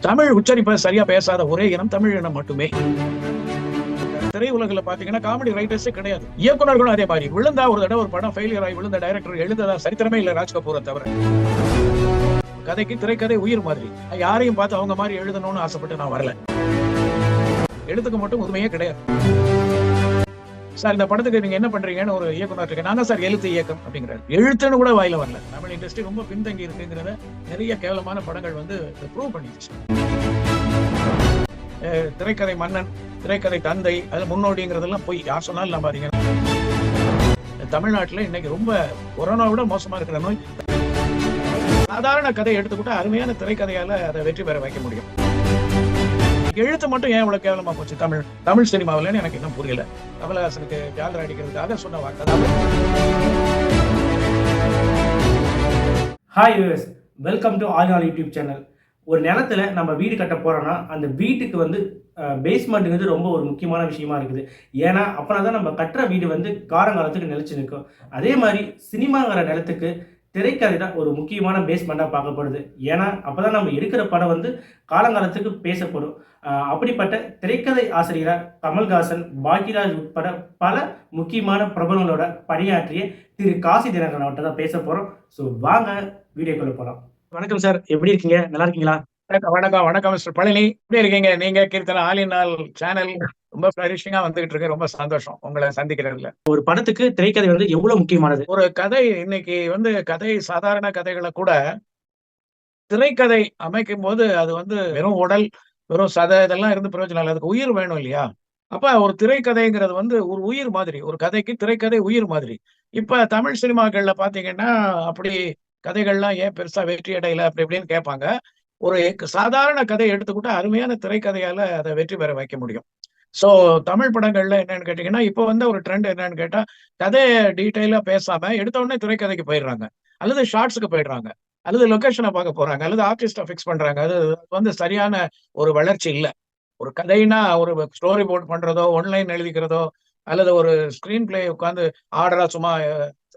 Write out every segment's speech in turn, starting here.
தமிழ் உச்சரிப்பை சரியா பேசாத ஒரே இனம் தமிழ் இனம் மட்டுமே. திரையுலகில் பாத்தீங்கன்னா காமெடி ரைட்டர்ஸே கிடையாது. இயக்குனர்களும் அதே மாதிரி. விழுந்தா ஒரு தடவை ஒரு படம் ஃபெயிலியர் ஆகி விழுந்த டைரக்டர் எழுந்ததா சரித்திரமே இல்ல ராஜ்கபூரை தவிர. கதைக்கு திரைக்கதை உயிர் மாதிரி. யாரையும் பார்த்து அவங்க மாதிரி எழுதணும்னு ஆசைப்பட்டு நான் வரல. எழுத்துக்கு மட்டும் உண்மையே கிடையாது. சார் இந்த படத்துக்கு நீங்க என்ன பண்றீங்கன்னு ஒரு இயக்குனர் இருக்கு. நான் தான் சார் எழுத்து இயக்கம் அப்படிங்கிறாரு. எழுத்துன்னு கூட வாயில வரல. தமிழ் இண்டஸ்ட்ரி ரொம்ப பின்தங்கி இருக்குங்கிறத நிறைய கேவலமான படங்கள் வந்து ப்ரூவ் பண்ணிடுச்சு. திரைக்கதை மன்னன் திரைக்கதை தந்தை அது முன்னோடிங்கிறதெல்லாம் போய் யார் சொன்னாலும் நம்பாதீங்க தமிழ்நாட்டில் இன்னைக்கு ரொம்ப கொரோனா விட மோசமா இருக்கிற நோய். சாதாரண கதை எடுத்துக்கிட்டா அருமையான திரைக்கதையால அதை வெற்றி பெற வைக்க முடியும். எழுத்து மட்டும் ஏன் இவ்வளவு கேவலமா போச்சு? தமிழ் தமிழ் சினிமாவிலன்னு எனக்கு இன்னும் புரியல. கமலஹாசனுக்கு ஜாலரா அடிக்கிறதுக்காக சொன்ன வார்த்தை தான் hi US welcome to all all YouTube channel ஒரு நிலத்துல நம்ம வீடு கட்ட போறோம்னா அந்த வீட்டுக்கு வந்து பேஸ்மெண்ட்டுங்கிறது ரொம்ப ஒரு முக்கியமான விஷயமா இருக்குது. ஏன்னா அப்போனா தான் நம்ம கட்டுற வீடு வந்து காலங்காலத்துக்கு நிலச்சி நிற்கும். அதே மாதிரி சினிமாங்கிற நிலத்துக்கு திரைக்கதை தான் ஒரு முக்கியமான பேஸ்மெண்ட்டாக பார்க்கப்படுது. ஏன்னா அப்போ தான் நம்ம எடுக்கிற படம் வந்து காலங்காலத்துக்கு பேசப்படும். அப்படிப்பட்ட திரைக்கதை ஆசிரியராக கமல்ஹாசன் பாக்யராஜ் உட்பட பல முக்கியமான பிரபலங்களோட பணியாற்றிய திரு காசி தினகரன் அவர்கிட்ட தான் பேச போகிறோம் ஸோ வாங்க வீடியோக்குள்ள போகலாம் வணக்கம் சார். எப்படி இருக்கீங்க? நல்லா இருக்கீங்களா? வணக்கம் வணக்கம் வணக்கம் மிஸ்டர் பழனி. எப்படி இருக்கீங்க? நீங்க கீர்த்தனா ஆலினால் சேனல் ரொம்ப ஃபிளரிஷிங்கா வந்துகிட்டு இருக்கு. ரொம்ப சந்தோஷம் உங்களை சந்திக்கிறதுல. ஒரு படத்துக்கு திரைக்கதை வந்து எவ்வளவு முக்கியமானது? ஒரு கதை இன்னைக்கு வந்து கதை சாதாரண கதைகளை கூட திரைக்கதை அமைக்கும் போது அது வந்து வெறும் உடல் வெறும் சதை இதெல்லாம் இருந்து பிரயோஜனம் இல்லை. அதுக்கு உயிர் வேணும் இல்லையா? அப்ப ஒரு திரைக்கதைங்கிறது வந்து ஒரு உயிர் மாதிரி. ஒரு கதைக்கு திரைக்கதை உயிர் மாதிரி. இப்ப தமிழ் சினிமாக்கள்ல பாத்தீங்கன்னா அப்படி கதைகள்லாம் ஏன் பெருசா வெற்றி அடையல? அப்படி இப்படின்னு கேட்பாங்க. ஒரு சாதாரண கதை எடுத்துக்கிட்டா அருமையான திரைக்கதையால அதை வெற்றி பெற வைக்க முடியும். சோ தமிழ் படங்கள்ல என்னன்னு கேட்டீங்கன்னா இப்போ வந்து ஒரு ட்ரெண்ட் என்னன்னு கேட்டா கதையை டீட்டெயிலா பேசாம எடுத்த உடனே திரைக்கதைக்கு போயிடுறாங்க. அல்லது ஷார்ட்ஸுக்கு போயிடுறாங்க. அல்லது லொக்கேஷனை பார்க்க போறாங்க அல்லது ஆர்டிஸ்டை ஃபிக்ஸ் பண்றாங்க அது வந்து சரியான ஒரு வளர்ச்சி இல்லை. ஒரு கதைனா ஒரு ஸ்டோரி போர்ட் பண்றதோ ஒன்லைன் எழுதிக்கிறதோ அல்லது ஒரு ஸ்கிரீன் பிளே உட்காந்து ஆர்டரா சும்மா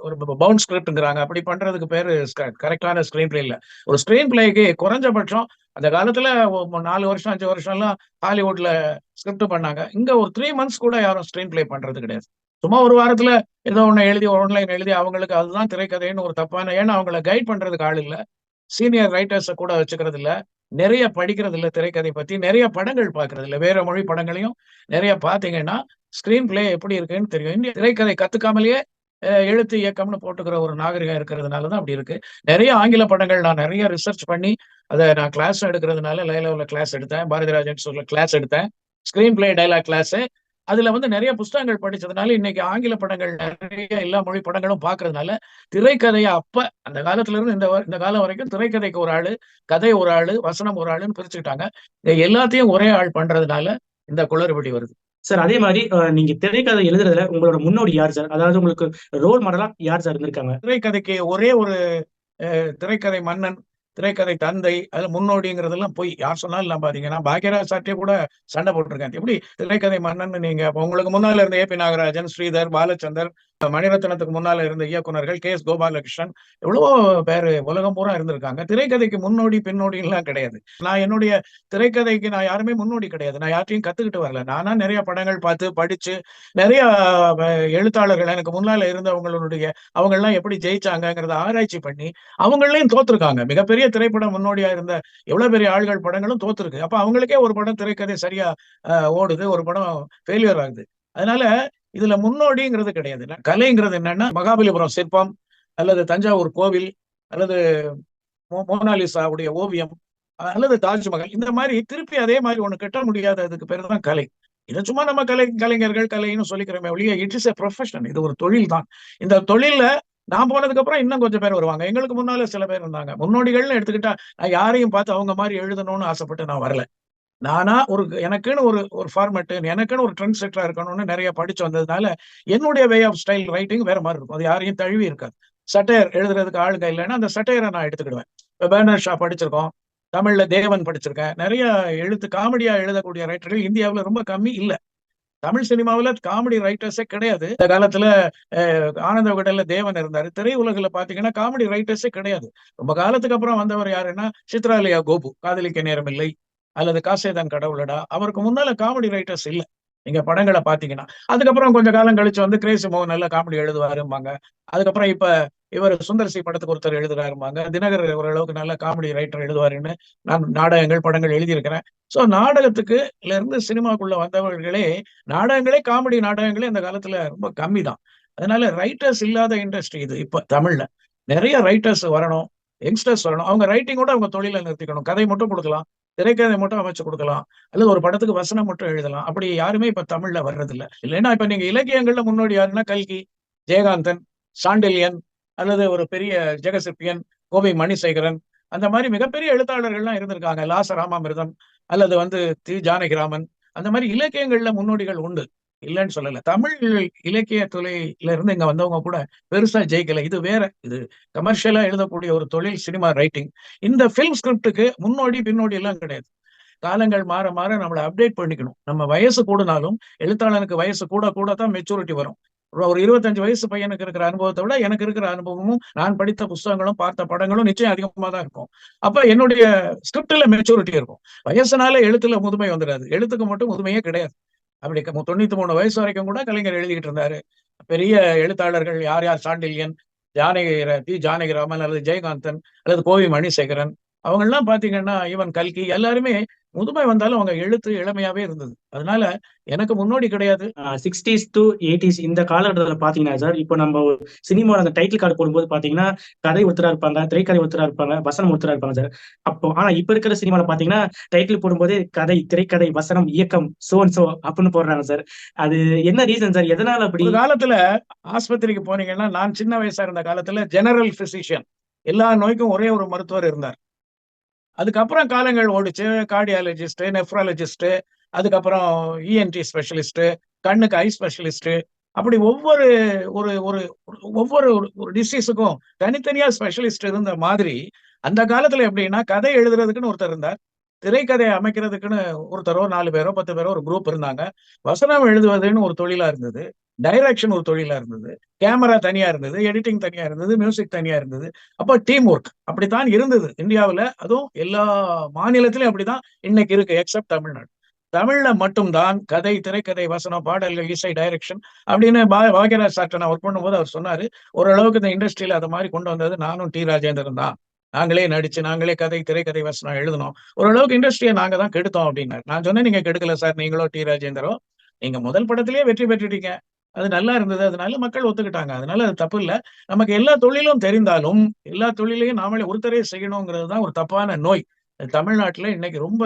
ஒரு பவுண்ட் ஸ்கிரிப்ட்ங்கிறாங்க அப்படி பண்றதுக்கு பேர் கரெக்டான ஸ்கிரீன் பிளே இல்ல. ஒரு ஸ்கிரீன் பிளேக்கு குறைஞ்சபட்சம் அந்த காலத்துல நாலு வருஷம் அஞ்சு வருஷம் எல்லாம் ஹாலிவுட்ல ஸ்கிரிப்ட் பண்ணாங்க. இங்க ஒரு த்ரீ மந்த்ஸ் கூட யாரும் ஸ்கிரீன் பிளே பண்றது கிடையாது. சும்மா ஒரு வாரத்துல ஏதோ ஒண்ணு எழுதி ஆன்லைன் எழுதி அவங்களுக்கு அதுதான் திரைக்கதைன்னு ஒரு தப்பான ஏன்னா அவங்கள கைட் பண்றதுக்கு ஆள் இல்ல. சீனியர் ரைட்டர்ஸை கூட வச்சுக்கிறது இல்ல. நிறைய படிக்கிறது இல்ல திரைக்கதை பத்தி. நிறைய படங்கள் பார்க்கறது இல்ல. வேற மொழி படங்களையும் நிறைய பாத்தீங்கன்னா ஸ்கிரீன் பிளே எப்படி இருக்குன்னு தெரியும். இந்திய திரைக்கதை கத்துக்காமலேயே எழுத்து இயக்கம்னு போட்டுக்கிற ஒரு நாகரிகம் இருக்கிறதுனால தான் அப்படி இருக்கு. நிறைய ஆங்கில படங்கள் நான் நிறைய ரிசர்ச் பண்ணி அதை நான் கிளாஸ் எடுக்கிறதுனால லைலாவில் கிளாஸ் எடுத்தேன். பாரதிராஜன் சொல்ல கிளாஸ் எடுத்தேன். ஸ்கிரீன் பிளே டைலாக் கிளாஸ் அதுல வந்து நிறைய புஸ்தகங்கள் படிச்சதுனால இன்னைக்கு ஆங்கில படங்கள் நிறைய எல்லா மொழி படங்களும் பாக்குறதுனால திரைக்கதையை அப்ப அந்த காலத்துல இருந்து இந்த இந்த காலம் வரைக்கும் திரைக்கதைக்கு ஒரு ஆளு கதை ஒரு ஆளு வசனம் ஒரு ஆளுன்னு பிரிச்சுக்கிட்டாங்க. இது எல்லாத்தையும் ஒரே ஆள் பண்றதுனால இந்த குளறுபடி வருது. சார் அதே மாதிரி நீங்க திரைக்கதை எழுதுறதுல உங்களோட முன்னோடி யார் சார்? அதாவது உங்களுக்கு ரோல் மாடலா யார் சார் இருந்திருக்காங்க? திரைக்கதைக்கு ஒரே ஒரு திரைக்கதை மன்னன் திரைக்கதை தந்தை அதுல முன்னோடிங்கிறதெல்லாம் போய் யார் சொன்னாலும் நம்பாதீங்க நான் பாக்யராஜ் சார்ட்டே கூட சண்டை போட்டிருக்கேன். எப்படி? திரைக்கதை மன்னன் நீங்க உங்களுக்கு முன்னால இருந்த ஏ பி நாகராஜன் ஸ்ரீதர் பாலச்சந்தர் மணிரத்னத்துக்கு முன்னால இருந்த இயக்குனர்கள் கே எஸ் கோபாலகிருஷ்ணன் எவ்வளவோ பேரு உலகம் பூரா இருந்திருக்காங்க. திரைக்கதைக்கு முன்னோடி பின்னோடி எல்லாம் கிடையாது. நான் என்னுடைய திரைக்கதைக்கு நான் யாருமே முன்னோடி கிடையாது. நான் யார்ட்டையும் கத்துக்கிட்டு வரல. நானா நிறைய படங்கள் பார்த்து படிச்சு நிறைய எழுத்தாளர்கள் எனக்கு முன்னால இருந்தவங்களுடைய அவங்க எல்லாம் எப்படி ஜெயிச்சாங்கங்கிறத ஆராய்ச்சி பண்ணி அவங்களையும் தோத்துருக்காங்க. மிகப்பெரிய திரைப்படம் முன்னோடியா இருந்த எவ்வளவு பெரிய ஆள்கள் படங்களும் தோத்துருக்கு. அப்ப அவங்களுக்கே ஒரு படம் திரைக்கதை சரியா அஹ், ஓடுது ஒரு படம் ஃபெயிலியர் ஆகுது. அதனால இதுல முன்னோடிங்கிறது கிடையாது. கலைங்கிறது என்னன்னா மகாபலிபுரம் சிற்பம் அல்லது தஞ்சாவூர் கோவில் அல்லது மோ- மோனாலிசாவுடைய ஓவியம் அல்லது தாஜ்மஹால் இந்த மாதிரி திருப்பி அதே மாதிரி ஒண்ணு கட்ட முடியாது அதுக்கு பேர் தான் கலை. இதை சும்மா நம்ம கலை கலைஞர்கள் கலைன்னு சொல்லிக்கிறோமே ஒழிய இட் இஸ் எ ப்ரொஃபஷன் இது ஒரு தொழில் தான். இந்த தொழில நான் போனதுக்கு அப்புறம் இன்னும் கொஞ்சம் பேர் வருவாங்க. எங்களுக்கு முன்னால சில பேர் இருந்தாங்க. முன்னோடிகள்னு எடுத்துக்கிட்டா நான் யாரையும் பார்த்து அவங்க மாதிரி எழுதணும்னு ஆசைப்பட்டு நான் வரல. நானா ஒரு எனக்குன்னு ஒரு ஒரு ஃபார்மேட்டு எனக்குன்னு ஒரு ட்ரெண்ட் செட்டரா இருக்கணும்னு நிறைய படிச்சு வந்ததுனால என்னுடைய வே ஆஃப் ஸ்டைல் ரைட்டிங் வேற மாதிரி இருக்கும். அது யாரையும் தழுவி இருக்காது. சட்டையர் எழுதுறதுக்கு ஆளுங்க இல்லைன்னா அந்த சட்டையரை நான் எடுத்துக்கிடுவேன். இப்போ பேனர் ஷா படிச்சிருக்கோம். தமிழ்ல தேவன் படிச்சிருக்கேன். நிறைய எழுத்து காமெடியா எழுதக்கூடிய ரைட்டர்கள் இந்தியாவுல ரொம்ப கம்மி இல்ல. தமிழ் சினிமாவுல காமெடி ரைட்டர்ஸே கிடையாது. இந்த காலத்துல ஆனந்த விகடன்ல தேவன் இருந்தாரு. திரையுலகில் பாத்தீங்கன்னா காமெடி ரைட்டர்ஸே கிடையாது. ரொம்ப காலத்துக்கு அப்புறம் வந்தவர் யாருன்னா சித்ராலயா கோபு. காதலிக்க நேரம் இல்லை. அல்லது காசேதான் கடவுளடா? அவருக்கு முன்னால காமெடி ரைட்டர்ஸ் இல்லை. நீங்க படங்களை பாத்தீங்கன்னா. அதுக்கப்புறம் கொஞ்ச காலம் கழிச்சு வந்து கிரேசி மோகன் நல்ல காமெடி எழுதுவாரும்பாங்க. அதுக்கப்புறம் இப்ப இவர் சுந்தரசி படத்துக்கு ஒருத்தர் எழுதுறாருமாங்க தினகர் ஓரளவுக்கு நல்ல காமெடி ரைட்டர் எழுதுவாருன்னு நான் நாடகங்கள் படங்கள் எழுதியிருக்கிறேன். சோ நாடகத்துக்கு இருந்து சினிமாக்குள்ள வந்தவர்களே நாடகங்களே காமெடி நாடகங்களே அந்த காலத்துல ரொம்ப கம்மி தான் அதனால ரைட்டர்ஸ் இல்லாத இண்டஸ்ட்ரி இது இப்ப தமிழ்ல. நிறைய ரைட்டர்ஸ் வரணும் யங்ஸ்டர்ஸ் வரணும். அவங்க ரைட்டிங்கோட அவங்க தொழிலை நிறுத்திக்கணும். கதை மட்டும் கொடுக்கலாம். திரைக்கதை மட்டும் அமைச்சு கொடுக்கலாம். அல்லது ஒரு படத்துக்கு வசனம் மட்டும் எழுதலாம். அப்படி யாருமே இப்ப தமிழ்ல வர்றதில்ல. இல்லைன்னா இப்ப நீங்க இலக்கியங்கள்ல முன்னோடி யாருன்னா கல்கி ஜெயகாந்தன் சாண்டில்யன் அல்லது ஒரு பெரிய ஜெகசிப்பியன் கோவை மணிசேகரன். அந்த மாதிரி மிகப்பெரிய எழுத்தாளர்கள்லாம் இருந்திருக்காங்க. லாச ராமாமிர்தம் அல்லது வந்து தி. ஜானகிராமன். அந்த மாதிரி இலக்கியங்கள்ல முன்னோடிகள் உண்டு. இல்லைன்னு சொல்லல. தமிழ் இலக்கிய துறையில இருந்து இங்க வந்தவங்க கூட பெருசா ஜெயிக்கல. இது வேற. இது கமர்ஷியலா எழுதக்கூடிய ஒரு தொழில் சினிமா ரைட்டிங் இந்த பிலிம் ஸ்கிரிப்டுக்கு முன்னோடி பின்னோடி எல்லாம் கிடையாது. காலங்கள் மாற மாற நம்மளை அப்டேட் பண்ணிக்கணும். நம்ம வயசு கூடனாலும் எழுத்தாளனுக்கு வயசு கூட கூட தான் மெச்சூரிட்டி வரும். ஒரு- இருபத்தஞ்சு வயசு பையனுக்கு இருக்கிற அனுபவத்தை விட எனக்கு இருக்கிற அனுபவமும் நான் படித்த புஸ்தகங்களும் பார்த்த படங்களும் நிச்சயம் அதிகமாக தான் இருக்கும். அப்ப என்னுடைய ஸ்கிரிப்ட்ல மெச்சூரிட்டி இருக்கும். வயசுனால எழுத்துல முதுமை வந்துடாது. எழுத்துக்கு மட்டும் முதுமையே கிடையாது. அப்படி தொண்ணூத்தி மூணு வயசு வரைக்கும் கூட கலைஞர் எழுதிக்கிட்டு இருந்தாரு. பெரிய எழுத்தாளர்கள் யார் யார் சாண்டில்யன் ஜானகி ர- தி ஜானகிராமன் அல்லது ஜெயகாந்தன் அல்லது கோவி மணிசேகரன் அவங்க எல்லாம் பாத்தீங்கன்னா ஈவன் கல்கி எல்லாருமே முதுமை வந்தாலும் அவங்க எழுத்து இளமையாவே இருந்தது. அதனால எனக்கு முன்னோடி கிடையாது. சிக்ஸ்டீஸ் டு எயிட்டிஸ் இந்த காலகட்டத்தில் பாத்தீங்கன்னா சார் இப்போ நம்ம சினிமா அந்த டைட்டில் கார்டு போடும்போது பாத்தீங்கன்னா கதை ஒருத்தரா இருப்பாங்க திரைக்கதை ஒருத்தரா இருப்பாங்க வசனம் ஒருத்தரா இருப்பாங்க சார் அப்போ ஆனா இப்ப இருக்கிற சினிமால பாத்தீங்கன்னா டைட்டில் போடும்போது கதை திரைக்கதை வசனம் இயக்கம் சோ சோ அப்படின்னு போடுறாங்க சார் அது என்ன ரீசன் சார் எதனால அப்படி? ஒரு காலத்துல ஆஸ்பத்திரிக்கு போனீங்கன்னா நான் சின்ன வயசா இருந்த காலத்துல ஜெனரல் பிசிஷியன் எல்லா நோய்க்கும் ஒரே ஒரு மருத்துவர் இருந்தார். அதுக்கப்புறம் காலங்கள் ஓடிச்சு. கார்டியாலஜிஸ்ட்டு நெஃப்ராலஜிஸ்ட்டு அதுக்கப்புறம் இஎன்டி ஸ்பெஷலிஸ்ட்டு கண்ணுக்கு ஐ ஸ்பெஷலிஸ்ட்டு அப்படி ஒவ்வொரு ஒரு ஒரு ஒவ்வொரு ஒரு டிசீஸுக்கும் தனித்தனியா ஸ்பெஷலிஸ்ட் இருந்த மாதிரி அந்த காலத்துல எப்படின்னா கதை எழுதுறதுக்குன்னு ஒருத்தர் இருந்தார். திரைக்கதை அமைக்கிறதுக்குன்னு ஒருத்தரோ நாலு பேரோ பத்து பேரோ ஒரு குரூப் இருந்தாங்க. வசனம் எழுதுவதுன்னு ஒரு தொழிலா இருந்தது. டைரக்ஷன் ஒரு தொழிலா இருந்தது. கேமரா தனியா இருந்தது. எடிட்டிங் தனியா இருந்தது. மியூசிக் தனியா இருந்தது. அப்ப டீம் ஒர்க் அப்படித்தான் இருந்தது. இந்தியாவில் அதுவும் எல்லா மாநிலத்திலும் அப்படிதான் இன்னைக்கு இருக்கு எக்ஸப்ட் தமிழ்நாடு. தமிழ்ல மட்டும்தான் கதை திரைக்கதை வசனம் பாடல்கள் இசை டைரக்ஷன் அப்படின்னு பா- பாக்யராஜ் சார்ட்ட நான் ஒர்க் பண்ணும்போது அவர் சொன்னாரு ஓரளவுக்கு இந்த இண்டஸ்ட்ரியில அதை மாதிரி கொண்டு வந்தது நானும் டி. ராஜேந்திரன் தான். நாங்களே நடிச்சு நாங்களே கதை திரைக்கதை வசனம் எழுதணும் ஓரளவுக்கு இண்டஸ்ட்ரியை நாங்க தான் கெடுத்தோம் அப்படின்னாரு. நான் சொன்னேன் நீங்க கெடுக்கல சார் நீங்களோ டி. ராஜேந்திரோ நீங்க முதல் படத்திலேயே வெற்றி பெற்றுட்டீங்க. அது நல்லா இருந்தது. அதனால மக்கள் ஒத்துக்கிட்டாங்க. அதனால அது தப்பு இல்லை. நமக்கு எல்லா தொழிலும் தெரிந்தாலும் எல்லா தொழிலையும் நாமளே ஒருத்தரே செய்யணுங்கிறது தான் ஒரு தப்பான நோய். தமிழ்நாட்டில் இன்னைக்கு ரொம்ப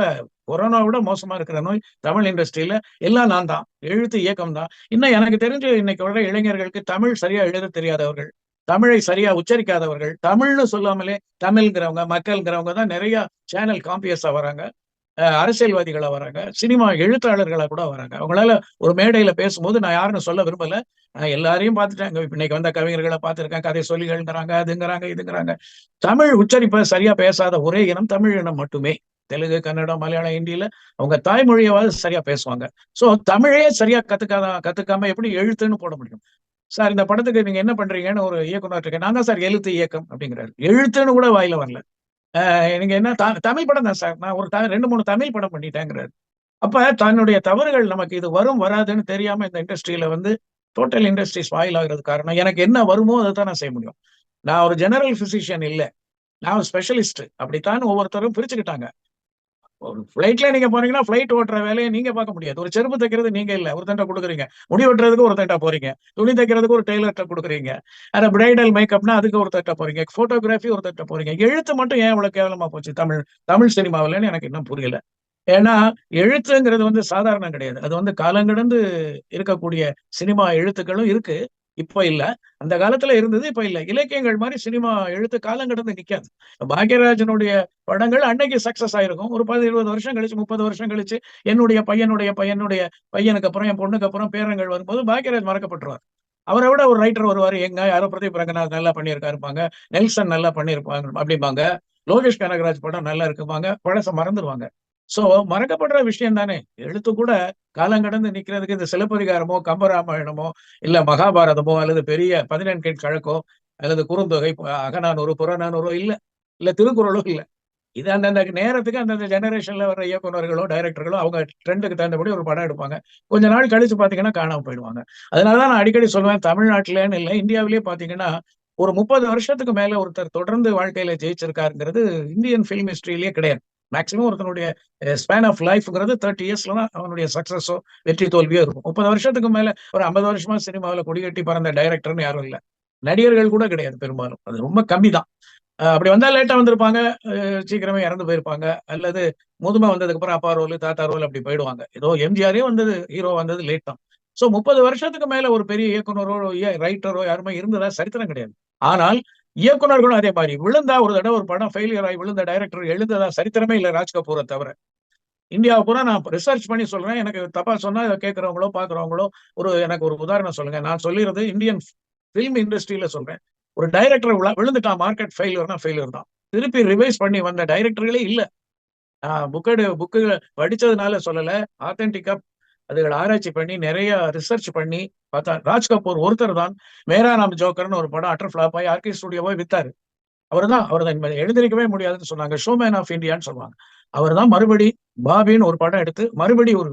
கொரோனா விட மோசமா இருக்கிற நோய் தமிழ் இண்டஸ்ட்ரியில எல்லாம் நான் தான். எழுத்து இயக்கம் தான். இன்னும் எனக்கு தெரிஞ்சு இன்னைக்கு வர இளைஞர்களுக்கு தமிழ் சரியா எழுத தெரியாதவர்கள் தமிழை சரியா உச்சரிக்காதவர்கள் தமிழ்னு சொல்லாமலே தமிழ்ங்கிறவங்க மக்கள்ங்கிறவங்க தான் நிறைய சேனல் காம்பியஸா வராங்க. அரசியல்வாதிகளா வராங்க. சினிமா எழுத்தாளர்களா கூட வராங்க. அவங்களால ஒரு மேடையில பேசும்போது நான் யாருன்னு சொல்ல விரும்பல. நான் எல்லாரையும் பார்த்துட்டேன் இன்னைக்கு வந்த கவிஞர்களை பார்த்துருக்கேன். கதை சொல்லிகள்ங்கிறாங்க அதுங்கிறாங்க இதுங்கிறாங்க. தமிழ் உச்சரிப்பை சரியா பேசாத ஒரே இனம் தமிழ் இனம் மட்டுமே. தெலுங்கு கன்னடம் மலையாளம் ஹிந்தியில அவங்க தாய்மொழியாவது சரியா பேசுவாங்க. சோ தமிழே சரியா கத்துக்காத கத்துக்காம எப்படி எழுத்துன்னு போட முடியும்? சார் இந்த படத்துக்கு நீங்க என்ன பண்றீங்கன்னு ஒரு இயக்குனர் இருக்கேன் நான் தான் சார் எழுத்து இயக்கம் அப்படிங்கிறாரு. எழுத்துன்னு கூட வாயில வரல. எனக்கு என்ன த- தமிழ் படம் தான் சார். நான் ஒரு த- ரெண்டு மூணு தமிழ் படம் பண்ணிட்டேங்கிறாரு. அப்ப தன்னுடைய தவறுகள் நமக்கு இது வரும் வராதுன்னு தெரியாம இந்த இண்டஸ்ட்ரியில வந்து டோட்டல் இண்டஸ்ட்ரீஸ் வாயில் ஆகிறது காரணம். எனக்கு என்ன வருமோ அதை தான் நான் செய்ய முடியும். நான் ஒரு ஜெனரல் பிசிஷியன் இல்லை. நான் ஒரு ஸ்பெஷலிஸ்ட் அப்படித்தான் ஒவ்வொருத்தரும் பிரிச்சுக்கிட்டாங்க. ஃபிளைட்ல நீங்க போனீங்கன்னா ஃபிளைட் ஓட்டுற வேலையை நீங்க பார்க்க முடியாது. ஒரு செருப்பு தைக்கிறது நீங்க இல்ல. ஒருத்தன்ட்ட கொடுக்குறீங்க. முடி வெட்டுறதுக்கு ஒருத்தன்ட்ட போறீங்க. துணி தைக்கிறதுக்கு ஒரு டெய்லர்ட்ட கொடுக்குறீங்க. அந்த பிரைடல் மேக்கப்னா அதுக்கு ஒருத்தட்ட போறீங்க. போட்டோகிராஃபி ஒருத்தட்ட போறீங்க. எழுத்து மட்டும் ஏன் இவ்வளவு கேவலமா போச்சு? தமிழ் தமிழ் சினிமாவிலன்னு எனக்கு இன்னும் புரியல. ஏன்னா எழுத்துங்கிறது வந்து சாதாரணம் கிடையாது. அது வந்து காலங்கடந்து இருக்கக்கூடிய சினிமா எழுத்துக்களும் இருக்கு. இப்ப இல்ல. அந்த காலத்துல இருந்தது இப்ப இல்ல. இலக்கியங்கள் மாதிரி சினிமா எழுத்து காலம் கிடந்து நிக்காது. பாக்யராஜனுடைய படங்கள் அன்னைக்கு சக்சஸ் ஆயிருக்கும். ஒரு பதி இருபது வருஷம் கழிச்சு முப்பது வருஷம் கழிச்சு என்னுடைய பையனுடைய பையனுடைய பையனுக்கு அப்புறம் என் பொண்ணுக்கு அப்புறம் பேரங்கள் வரும்போது பாக்யராஜ் மறக்கப்பட்டுருவார். அவரை விட ஒரு ரைட்டர் வருவாரு. எங்க யாரோ பிரதீப் ரங்கநாத் நல்லா பண்ணியிருக்காருப்பாங்க நெல்சன் நல்லா பண்ணியிருப்பாங்க அப்படிம்பாங்க. லோகேஷ் கனகராஜ் படம் நல்லா இருக்குவாங்க பழச மறந்துடுவாங்க சோ மறக்கப்படுற விஷயம் தானே? எழுத்து கூட காலம் கடந்து நிக்கிறதுக்கு இந்த சிலப்பதிகாரமோ கம்பராமாயணமோ இல்ல மகாபாரதமோ அல்லது பெரிய பதினெண்கண் கழக்கோ அல்லது குறுந்தொகை அகநானூறு புறநானூறோ இல்ல இல்ல திருக்குறளோ இல்ல. இது அந்தந்த நேரத்துக்கு அந்தந்த ஜெனரேஷன்ல வர இயக்குனர்களோ டைரக்டர்களோ அவங்க ட்ரெண்டுக்கு தகுந்தபடி ஒரு படம் எடுப்பாங்க. கொஞ்ச நாள் கழிச்சு பாத்தீங்கன்னா காணாம போயிடுவாங்க. அதனாலதான் நான் அடிக்கடி சொல்லுவேன் தமிழ்நாட்டுலன்னு இல்லை இந்தியாவிலேயே பாத்தீங்கன்னா ஒரு முப்பது வருஷத்துக்கு மேல ஒருத்தர் தொடர்ந்து வாழ்க்கையில ஜெயிச்சிருக்காருங்கிறது இந்தியன் ஃபிலிம் ஹிஸ்டரியிலேயே கிடையாது. மேக்சிமம் ஒருத்தனுடைய ஸ்பேன் ஆஃப் லைஃப்ங்கிறது தேர்ட்டி இயர்ஸ்ல தான் அவனுடைய சக்சஸோ வெற்றி தோல்வியோ இருக்கும். முப்பது வருஷத்துக்கு மேல ஒரு ஐம்பது வருஷமா சினிமாவில் கொடிகட்டி பறந்த டைரக்டர்னு யாரும் இல்லை. நடிகர்கள் கூட கிடையாது பெரும்பாலும். அது ரொம்ப கம்மி தான். அப்படி வந்தா லேட்டா வந்திருப்பாங்க சீக்கிரமே இறந்து போயிருப்பாங்க. அல்லது முதுமை வந்ததுக்கு அப்புறம் அப்பா ரோல் தாத்தா ரோல் அப்படி போயிடுவாங்க. ஏதோ எம்ஜிஆரே வந்தது ஹீரோ வந்தது லேட் தான். சோ முப்பது வருஷத்துக்கு மேல ஒரு பெரிய இயக்குனரோ ரைட்டரோ யாருமே இருந்ததா சரித்திரம் கிடையாது. ஆனால் இயக்குனர்களும் அதே மாதிரி. விழுந்தா ஒரு தடவை ஒரு படம் ஃபெயிலியர் ஆகி விழுந்த டைரக்டர் எழுந்ததா சரித்திரமே இல்லை ராஜ்கபூரை தவிர. இந்தியாவை பூரா நான் ரிசர்ச் பண்ணி சொல்றேன். எனக்கு தப்பா சொன்னா இதை கேட்கறவங்களோ பாக்குறவங்களோ ஒரு எனக்கு ஒரு உதாரணம் சொல்லுங்க. நான் சொல்லிடுறது இந்தியன் பிலிம் இண்டஸ்ட்ரியில சொல்றேன். ஒரு டைரக்டர் விழுந்துட்டான் மார்க்கெட் ஃபெயிலியர்னா ஃபெயிலியர் தான். திருப்பி ரிவைஸ் பண்ணி வந்த டைரக்டர்களே இல்ல. புக்கடு புக்கு படிச்சதுனால சொல்லல. ஆத்தென்டிக்கா அதுகளை ஆராய்ச்சி பண்ணி நிறைய ரிசர்ச் பண்ணி பார்த்தா ராஜ் கபூர் ஒருத்தர் தான் மேரா நாம் ஜோக்கர்னு ஒரு படம் அட்டர் ஃபிளாப் ஆகி ஆர்கே ஸ்டுடியோ போய் வித்தாரு. அவர் தான் அவர் தான் எழுந்திருக்கவே முடியாதுன்னு சொன்னாங்க. ஷோமேன் ஆஃப் இந்தியான்னு சொல்லுவாங்க. அவர் தான் மறுபடி பாபின்னு ஒரு படம் எடுத்து மறுபடி ஒரு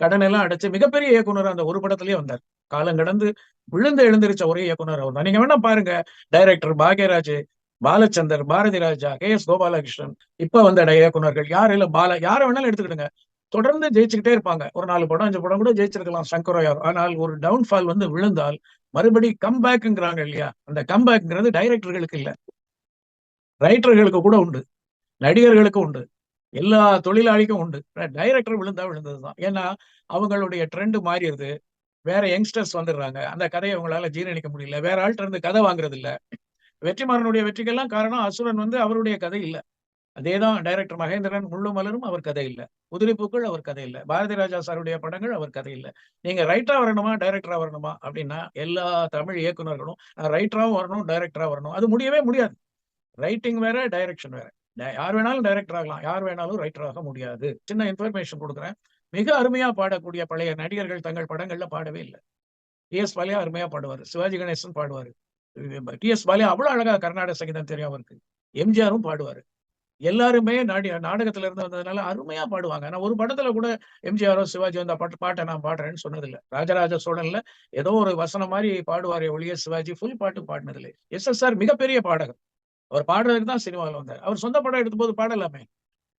கடன் எல்லாம் அடைச்சு மிகப்பெரிய இயக்குனர் அந்த ஒரு படத்திலேயே வந்தார். காலம் கடந்து விழுந்து எழுந்திருச்ச ஒரே இயக்குனர் அவர் தான் நீங்க வேணா பாருங்க director Bhagyaraj Balachander Bharathi Raja K S Gopalakrishnan இப்ப வந்த இயக்குனர்கள் யார் இல்ல பால யார வேணாலும் எடுத்துக்கிடுங்க. தொடர்ந்து ஜெயிச்சுக்கிட்டே இருப்பாங்க. ஒரு நாலு படம் அஞ்சு படம் கூட ஜெயிச்சிருக்கலாம் சங்கரோயார் ஆனால் ஒரு டவுன்ஃபால் வந்து விழுந்தால் மறுபடி கம்பேக்குங்கிறாங்க இல்லையா? அந்த கம்பேக்குங்கிறது டைரக்டர்களுக்கு இல்ல. ரைட்டர்களுக்கு கூட உண்டு. நடிகர்களுக்கு உண்டு. எல்லா தொழிலாளிக்கும் உண்டு. டைரக்டர் விழுந்தா விழுந்தது தான் ஏன்னா அவங்களுடைய ட்ரெண்ட் மாறிடுது. வேற யங்ஸ்டர்ஸ் வந்துடுறாங்க. அந்த கதையை அவங்களால ஜீரணிக்க முடியல. வேற ஆள்கிட்ட இருந்து கதை வாங்குறது இல்ல வெற்றிமாறனுடைய வெற்றிக்கெல்லாம் காரணம் அசுரன் வந்து அவருடைய கதை இல்லை. அதேதான் டைரக்டர் மகேந்திரன் முள்ளு மலரும் அவர் கதை இல்லை. உதிரிப்பூக்கள் அவர் கதை இல்லை. பாரதி ராஜா சாருடைய படங்கள் அவர் கதை இல்லை. நீங்க ரைட்டரா வரணுமா டைரக்டரா வரணுமா அப்படின்னா எல்லா தமிழ் இயக்குனர்களும் ரைட்டராவும் வரணும் டைரக்டரா வரணும். அது முடியவே முடியாது. ரைட்டிங் வேற டைரக்ஷன் வேற. யார் வேணாலும் டைரக்டர் ஆகலாம். யார் வேணாலும் ரைட்டர் ஆக முடியாது. சின்ன இன்ஃபர்மேஷன் கொடுக்குறேன். மிக அருமையா பாடக்கூடிய பழைய நடிகர்கள் தங்கள் படங்கள்ல பாடவே இல்லை. டி எஸ் பாலியா அருமையா பாடுவார். சிவாஜி கணேசன் பாடுவார். டி எஸ் பாலியா அவ்வளவு அழகா கர்நாடக சங்கீதம் தெரியும் அவருக்கு எம்ஜிஆரும் பாடுவாரு. எல்லாருமே நாடி நாடகத்துல இருந்து வந்ததுனால அருமையா பாடுவாங்க. ஆனா ஒரு படத்துல கூட எம்ஜிஆரோ சிவாஜி அந்த பாட்டு பாட்டை நான் பாடுறேன்னு சொன்னதில்ல. ராஜராஜ சோழன்ல ஏதோ ஒரு வசனம் மாதிரி பாடுவாரே ஒழிய சிவாஜி ஃபுல் பாட்டு பாடினதில்லை. எஸ் எஸ் ஆர் மிகப்பெரிய பாடகர். அவர் பாடுறதுக்கு தான் சினிமாவில் வந்தார். அவர் சொந்த படம் எடுத்தபோது பாடலாமே.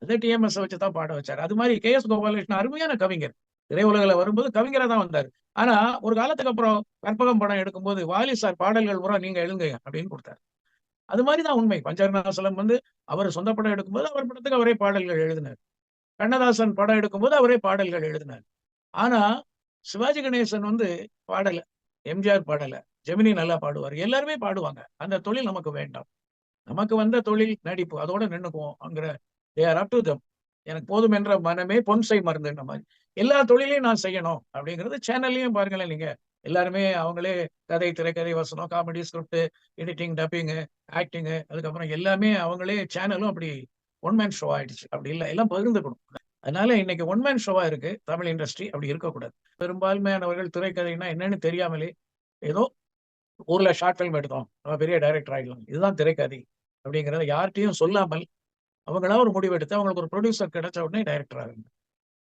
அதே டிஎம்எஸ் வச்சு தான் பாட வச்சார். அது மாதிரி கே எஸ் கோபாலகிருஷ்ணன் அருமையான கவிஞர். திரையுலகில் வரும்போது கவிஞரா தான் வந்தார். ஆனா ஒரு காலத்துக்கு அப்புறம் கற்பகம் படம் எடுக்கும்போது வாலி சார் பாடல்கள் பூரா நீங்க எழுங்க அப்படின்னு கொடுத்தாரு. அது மாதிரிதான் உண்மை. பஞ்சர்ணாசலம் வந்து அவர் சொந்த படம் எடுக்கும்போது அவர் படத்துக்கு அவரே பாடல்கள் எழுதினார். கண்ணதாசன் படம் எடுக்கும்போது அவரே பாடல்கள் எழுதினார். ஆனா சிவாஜி கணேசன் வந்து பாடல. எம்ஜிஆர் பாடல. ஜெமினி நல்லா பாடுவார். எல்லாருமே பாடுவாங்க. அந்த தொழில் நமக்கு வேண்டாம். நமக்கு வந்த தொழில் நடிப்பு அதோட நின்னுக்குவோம் they are up to them எனக்கு போதும் என்ற மனமே பொன்சை மருந்துன்ற மாதிரி. எல்லா தொழிலையும் நான் செய்யணும் அப்படிங்கிறது சேனல்லையும் பாருங்களேன் நீங்க. எல்லாருமே அவங்களே கதை திரைக்கதை வசனம் comedy script editing dubbing acting அதுக்கப்புறம் எல்லாமே அவங்களே சேனலும் அப்படி ஒன் மேன் ஷோ ஆயிடுச்சு. அப்படி இல்லை எல்லாம் பகிர்ந்துக்கணும். அதனால இன்னைக்கு ஒன் மேன் ஷோவா இருக்கு தமிழ் இண்டஸ்ட்ரி அப்படி இருக்கக்கூடாது. பெரும்பான்மையானவர்கள் திரைக்கதைனா என்னன்னு தெரியாமலே ஏதோ ஊர்ல ஷார்ட் ஃபிலிம் எடுத்தோம் நம்ம பெரிய டைரக்டர் ஆகிடலாம் இதுதான் திரைக்கதை அப்படிங்கிறத யார்கிட்டையும் சொல்லாமல் அவங்களா ஒரு முடிவு எடுத்து அவங்களுக்கு ஒரு ப்ரொடியூசர் கிடைச்ச உடனே டைரக்டர் ஆகுங்க.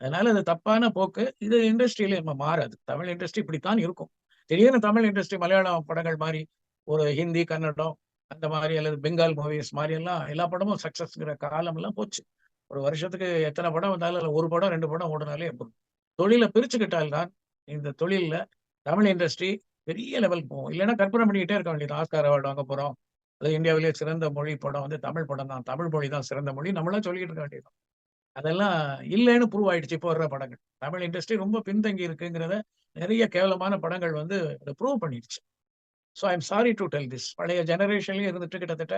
அதனால அது தப்பான போக்கு இது இண்டஸ்ட்ரியில நம்ம மாறாது. தமிழ் இண்டஸ்ட்ரி இப்படித்தான் இருக்கும். திடீர்னு தமிழ் இண்டஸ்ட்ரி மலையாளம் படங்கள் மாதிரி ஒரு ஹிந்தி கன்னடம் அந்த மாதிரி அல்லது பெங்கால் மூவிஸ் மாதிரி எல்லாம் எல்லா படமும் சக்சஸ்ங்கிற காலம் எல்லாம் போச்சு. ஒரு வருஷத்துக்கு எத்தனை படம் வந்தாலும் ஒரு படம் ரெண்டு படம் ஓடினாலே போதும். தொழிலை பிரிச்சுக்கிட்டால்தான் இந்த தொழில்ல தமிழ் இண்டஸ்ட்ரி பெரிய லெவல் போகும். இல்லைன்னா கற்பனை பண்ணிக்கிட்டே இருக்க வேண்டியது. ஆஸ்கார் அவார்டு வாங்க போறோம். அது இந்தியாவிலேயே சிறந்த மொழி படம் வந்து தமிழ் படம் தான். தமிழ் மொழி தான் சிறந்த மொழி. நம்மளாம் சொல்லிக்கிட்டு இருக்க வேண்டியது அதெல்லாம் இல்லைன்னு ப்ரூவ் ஆயிடுச்சு இப்போ வர்ற படங்கள். தமிழ் இண்டஸ்ட்ரி ரொம்ப பின்தங்கி இருக்குங்கிறத நிறைய கேவலமான படங்கள் வந்து ப்ரூவ் பண்ணிடுச்சு. So I'm sorry to tell this பழைய ஜெனரேஷன்லயும் இருந்துட்டு கிட்டத்தட்ட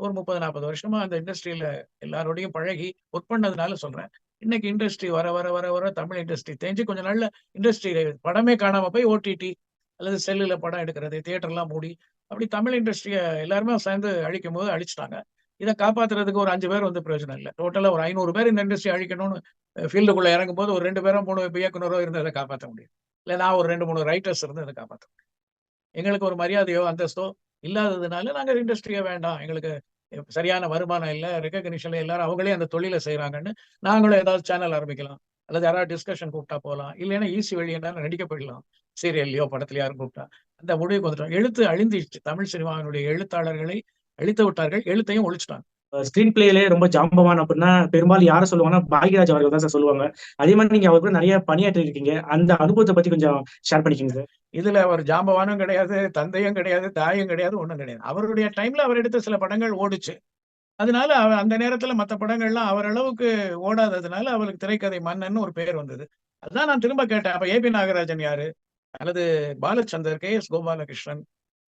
ஒரு முப்பது நாற்பது வருஷமா அந்த இண்டஸ்ட்ரியில எல்லாரோடையும் பழகி ஒர்க் பண்ணதுனால சொல்றேன். இன்னைக்கு இண்டஸ்ட்ரி வர வர வர வர தமிழ் இண்டஸ்ட்ரி தெரிஞ்சு கொஞ்சம் நாள்ல இண்டஸ்ட்ரி படமே காணாம போய் ஓடிடி அல்லது செல்லுல படம் எடுக்கிறது தியேட்டர்லாம் மூடி அப்படி தமிழ் இண்டஸ்ட்ரியை எல்லாருமே சேர்ந்து அழிக்கும் போது அழிச்சிட்டாங்க. இதை காப்பாத்துறதுக்கு ஒரு அஞ்சு பேர் வந்து பிரயோஜனம் இல்லை டோட்டலா ஒரு ஐநூறு பேர் இந்த இண்டஸ்ட்ரி அழிக்கணும்னு ஃபீல்டுக்குள்ள இறங்கும்போது ஒரு ரெண்டு பேரும் மூணு இயக்குனரோ இருந்து அதை காப்பாத்த முடியும். இல்ல நான் ஒரு 2, 3 ரைட்டர்ஸ் இருந்து அதை காப்பாற்ற முடியும். எங்களுக்கு ஒரு மரியாதையோ, அந்தஸ்தோ இல்லாததுனால நாங்க இண்டஸ்ட்ரியே வேண்டாம். எங்களுக்கு சரியான வருமானம் இல்ல. ரெக்கக்னிஷன்ல எல்லாரும் அவங்களே அந்த தொழிலை செய்றாங்கன்னு, நாங்களும் ஏதாவது சேனல் ஆரம்பிக்கலாம். அல்லது யாராவது டிஸ்கஷன் கூப்பிட்டா போலாம். இல்லைன்னா ஈஸி வழி என்னன்னா நடிக்க போயிடலாம். சீரியல்லையோ படத்துலயோ யாரும் கூப்பிட்டா. அந்த முடிவுக்கு வந்துட்டோம். எழுத்து அழிந்துச்சு தமிழ் சினிமாவினுடைய எழுத்தாளர்களை அழித்து விட்டார்கள். எழுத்தையும் ஒழிச்சுட்டாங்க. ஸ்கிரீன் பிளேலயே ரொம்ப ஜாம்பவான் அப்டின்னா, பெரும்பாலும் யார சொல்லுவாங்கன்னா, பாக்யராஜ் அவர்கள் தான் சார் சொல்லுவாங்க. அதே மாரி நீங்க அவர் கூட நெறைய பணியாற்றி இருக்கீங்க. அந்த அனுபவத்த பத்தி கொஞ்சம் ஷேர் பண்ணிக்கங்க சார். இதுல ஒரு ஜாம்பவானும் கிடையாது, தந்தையும் கிடையாது, தாயும் கிடையாது, ஒண்ணும் கிடையாது. அவருடைய டைம்ல அவர் எடுத்த சில படங்கள் ஓடுச்சு. அதனால அந்த நேரத்துல மத்த படங்கள்லாம் அவர் அளவுக்கு ஓடாததுனால, அவருக்கு திரைக்கதை மன்னன்னு ஒரு பெயர் வந்தது. அதான் நான் திரும்ப கேட்டேன். அப்ப ஏ.பி. நாகராஜன் யாரு? அல்லது பாலச்சந்தர், கே.எஸ். கோபாலகிருஷ்ணன்,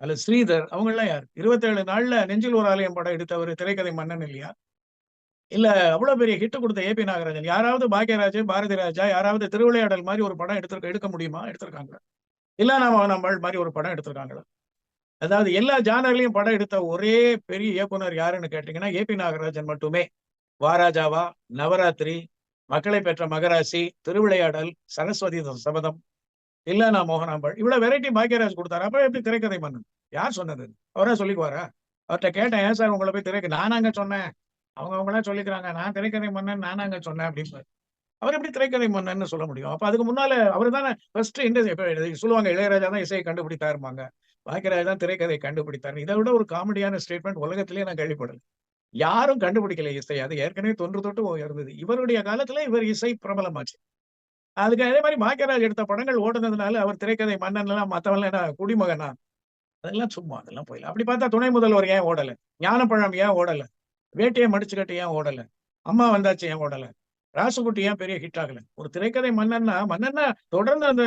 அல்லது ஸ்ரீதர் அவங்கெல்லாம் யாரு? 27 நாள்ல நெஞ்சில் ஒரு ஆலயம் படம் எடுத்தவர் திரைக்கதை மன்னன் இல்லையா? இல்ல அவ்வளவு பெரிய ஹிட் ஏ பி நாகராஜன். யாராவது பாக்கியராஜ் பாரதி ராஜா யாராவது திருவிளையாடல் மாதிரி ஒரு படம் எடுத்திருக்க எடுக்க முடியுமா? எடுத்திருக்காங்க இல்ல நாம நம்மள் மாதிரி ஒரு படம் எடுத்திருக்காங்களா? அதாவது எல்லா ஜானர்லயும் படம் எடுத்த ஒரே பெரிய இயக்குனர் யாருன்னு கேட்டீங்கன்னா, ஏ.பி. நாகராஜன் மட்டுமே. வாராஜாவா, நவராத்திரி, மக்களை பெற்ற மகராசி, திருவிளையாடல், சரஸ்வதி சபதம், தில்லானா மோகனாம்பாள் இவ்வளவு வெரைட்டி பாக்கியராஜ் கொடுத்தாரு அப்புறம் எப்படி திரைக்கதை மன்னன்? யார் சொன்னது? அவரே சொல்லிக்குவாரா? அவர்ட்ட கேட்டேன். ஏன் சார் உங்கள போய் திரைக்க நானாங்க சொன்னேன். அவங்க அவங்களா சொல்லிக்கிறாங்க. நான் திரைக்கதை மன்னன் நானாங்க சொன்னேன் அப்படின்னு அவர் எப்படி திரைக்கதை மன்னன்னு சொல்ல முடியும்? அப்ப அதுக்கு முன்னால அவர் தானே ஃபர்ஸ்ட் இண்டஸ்ட்ரி சொல்லுவாங்க இளையராஜா தான் இசையை கண்டுபிடித்தாரும்பாங்க. பாக்யராஜ் தான் திரைக்கதை கண்டுபிடித்தார். இத விட ஒரு காமெடியான ஸ்டேட்மெண்ட் உலகத்திலேயே நான் கேள்விப்படல. யாரும் கண்டுபிடிக்கல இசை. அது ஏற்கனவே தொன்று தொட்டு இருந்தது. இவருடைய காலத்துல இவர் இசை பிரபலமாச்சு. அதுக்கு அதே மாதிரி பாக்கியராஜ் எடுத்த படங்கள் ஓடுனதுனால அவர் திரைக்கதை மன்னன்லாம் மற்றவன்லாம் என்ன குடிமகனா? அதெல்லாம் சும்மா அதெல்லாம் போயிடலாம் அப்படி பார்த்தா துணை முதல்வர் ஏன் ஓடல? ஞானப்பழம் ஏன் ஓடல? வேட்டையை மடிச்சுக்கட்டு ஏன் ஓடல? அம்மா வந்தாச்சு ஏன் ஓடல? ராசுகுட்டி ஏன் பெரிய ஹிட் ஆகல? ஒரு திரைக்கதை மன்னன்னா, மன்னன்னா தொடர்ந்து அந்த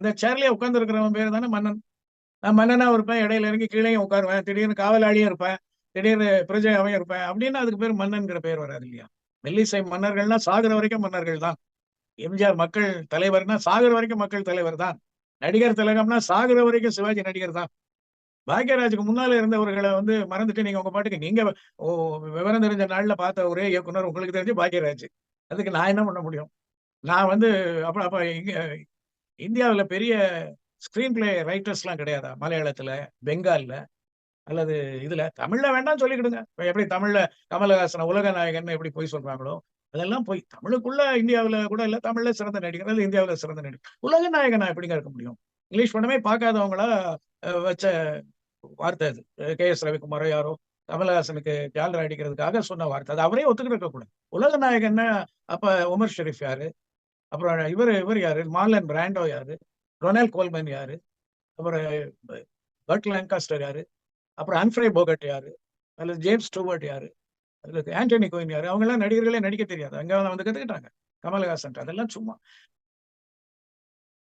இந்த சேர்லயே உட்கார்ந்து இருக்கிறவன் பேரு தானே மன்னன். நான் மன்னனா இருப்பேன். இடையில இறங்கி கீழயும் உட்காருவேன். திடீர்னு காவலாளியும் இருப்பேன். திடீர்னு பிரஜையாவும் இருப்பேன். அப்படின்னு அதுக்கு பேரு மன்னன்கிற பேர் வராது இல்லையா? மெல்லிசை மன்னர்கள்னா சாகுற வரைக்கும் மன்னர்கள் தான். எம்ஜிஆர் மக்கள் தலைவர்னா சாகுற வரைக்கும் மக்கள் தலைவர் தான். நடிகர் திலகம்னா சாகுற வரைக்கும் சிவாஜி நடிகர் தான். பாக்யராஜுக்கு முன்னால இருந்தவர்களை வந்து மறந்துட்டு நீங்க உங்க பாட்டுக்கு நீங்க விவரம் தெரிஞ்ச நாள்ல பார்த்த ஒரே இயக்குனர் உங்களுக்கு தெரிஞ்சு பாக்யராஜ். அதுக்கு நான் என்ன பண்ண முடியும்? நான் வந்து அப்ப அப்ப இங்க பெரிய ஸ்கிரீன் பிளே ரைட்டர்ஸ்லாம் கிடையாதா? மலையாளத்துல, பெங்கால்ல அல்லது இதுல தமிழ்ல வேண்டாம் சொல்லிக்கிடுங்க. எப்படி தமிழ்ல கமலஹாசன உலக நாயகன் எப்படி பொய் சொல்றாங்களோ, அதெல்லாம் போய் தமிழுக்குள்ள இந்தியாவில கூட இல்ல. தமிழ்ல சிறந்த நடிகர் அல்லது இந்தியாவில சிறந்த நடிகர். உலக நாயகனா எப்படிங்க இருக்க முடியும்? இங்கிலீஷ் படமே பார்க்காதவங்களா வச்ச வார்த்தை அது. கே எஸ் ரவிக்குமாரோ யாரோ கமலஹாசனுக்கு ஜால்ரா அடிக்கிறதுக்காக சொன்ன வார்த்தை. அது அவரே ஒத்துக்கிட்டு இருக்கக்கூடாது. உலக நாயகன்னா அப்ப உமர் ஷெரீஃப் யாரு? அப்புறம் இவரு இவர் யாரு? மார்லன் பிராண்டோ யாரு? ரொனால்ட் கோல்மன் யாரு? அப்புறம் பர்ட் லாங்காஸ்டர் யாரு? அப்புறம் அன்ஃப்ரே போகட் யாரு? அல்லது ஜேம்ஸ் ஸ்டூவர்ட் யாரு? அதுல ஆண்டனி கோயின் யாரு? அவங்க எல்லாம் நடிகர்களே நடிக்க தெரியாது. அங்க வந்து கத்துக்கிட்டாங்க. கமல்ஹாசன் அதெல்லாம் சும்மா.